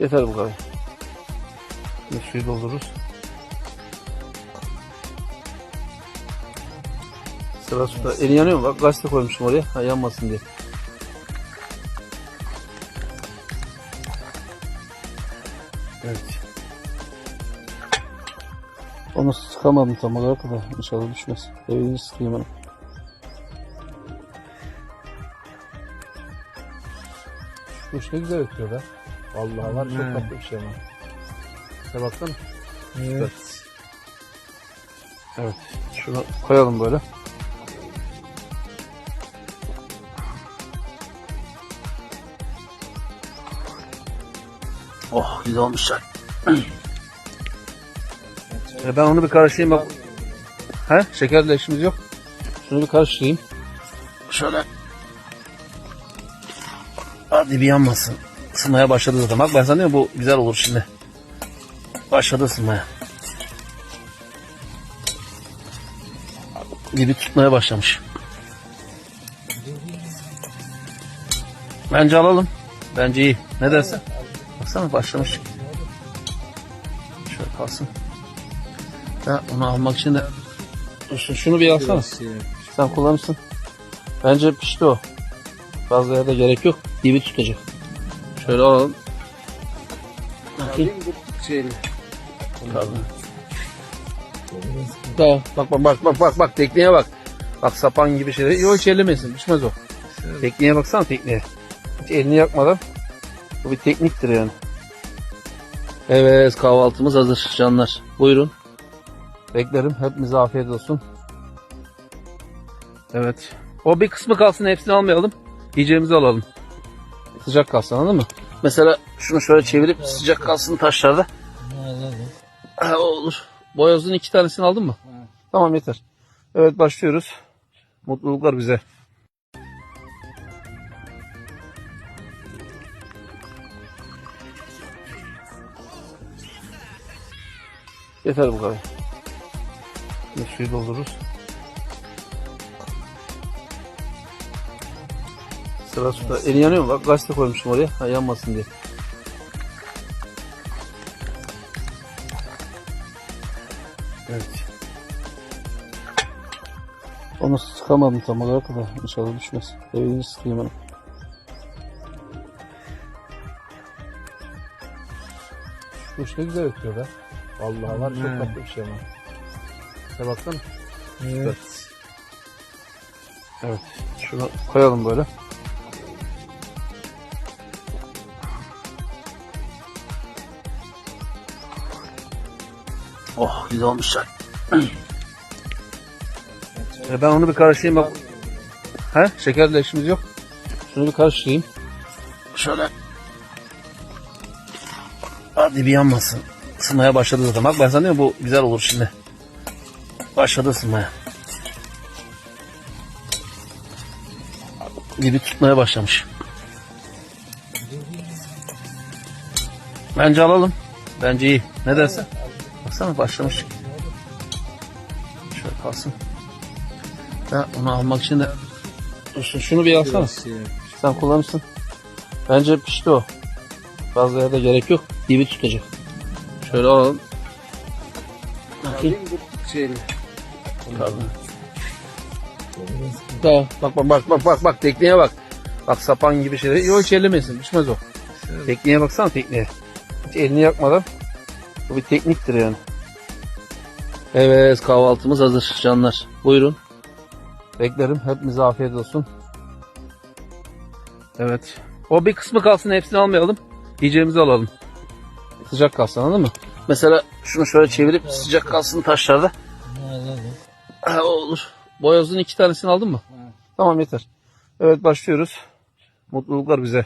Yeter bu kadar. Şimdi suyu doldururuz. Sıra suda. Eli yanıyor mu? Bak gazete koymuşum oraya. Ha, yanmasın diye. Evet. Onu sıkamadım tam olarak da inşallah düşmez. Evini sıkayım onu. Kuş ne güzel ötüyor be. Vallahi var çok tatlı bir şey ama. Şuna baksana. Evet. Evet. Şunu koyalım böyle. Oh güzel olmuş çay. E ben onu bir karıştırayım bak. He? Şekerle işimiz yok. Şunu bir karıştırayım. Şöyle. Hadi bir yanmasın. Isınmaya başladı zaten. Bak ben sanıyorum bu güzel olur şimdi. Başladı ısınmaya. Gibi tutmaya başlamış. Bence alalım. Bence iyi. Ne dersin? Baksana başlamış. Şöyle kalsın. Ya onu almak için de Dursun, şunu bir alsana. Sen kullanırsın. Bence pişti o. Fazla yerde gerek yok. Dibi tutacak. Şöyle alalım. Bakayım. şeyle. Pardon. Da, bak bak bak bak bak bak tekniğe bak. Bak sapan gibi şeyler. Yok hiç ellemesin. Düşmez o. Tekniğe baksana tekniğe. Hiç elini yakmadan. Bu bir tekniktir yani. Evet kahvaltımız hazır canlar. Buyurun. Beklerim. Hepimize afiyet olsun. Evet. O bir kısmı kalsın hepsini almayalım. Yiyeceğimizi alalım. Sıcak kalsın anladın mı? Mesela şunu şöyle çevirip sıcak kalsın taşlarda. Ha, o olur. Boyozun iki tanesini aldın mı? Tamam yeter. Evet başlıyoruz. Mutluluklar bize. Yeter bu kadar. Şimdi suyu doldururuz. Sıra suda. Eli yanıyor mu? Bak gazete koymuşum oraya. Ha, yanmasın diye. Evet. Onu sıkamadım tam olarak da inşallah düşmez. Evini sıkayım onu. Kuş ne güzel ötüyor be. Vallahi var çok Hmm. tatlı bir şey ama. Şuna baksana. Evet. Evet. Şunu koyalım böyle. Oh güzel olmuş çay. E ben onu bir karıştırayım bak. He? Şekerle işimiz yok. Şunu bir karıştırayım. Şöyle. Hadi bir yanmasın. Isınmaya başladı zaten. Bak ben sanıyorum bu güzel olur şimdi. Başladı ısınmaya. Gibi tutmaya başlamış. Bence alalım. Bence iyi. Ne dersin? Baksana başlamış. Şöyle kalsın. Ya onu almak için de Dursun, şunu bir alsana. Sen kullanırsın. Bence pişti o. Fazla yerde gerek yok. Dibi tutacak. Şöyle alalım. Bakayım. Pardon. Da, bak bak bak bak bak bak tekniğe bak. Bak sapan gibi şeyler. Yok hiç ellemesin. Düşmez o. Tekniğe baksana tekniğe. Hiç elini yakmadan. Bu bir tekniktir yani. Evet kahvaltımız hazır canlar. Buyurun. Beklerim. Hepimize afiyet olsun. Evet. O bir kısmı kalsın hepsini almayalım. Yiyeceğimizi alalım. Sıcak kalsın anladın mı? Mesela şunu şöyle çevirip sıcak kalsın taşlarda. Ha, o olur. Boyozun iki tanesini aldın mı? Tamam yeter. Evet başlıyoruz. Mutluluklar bize.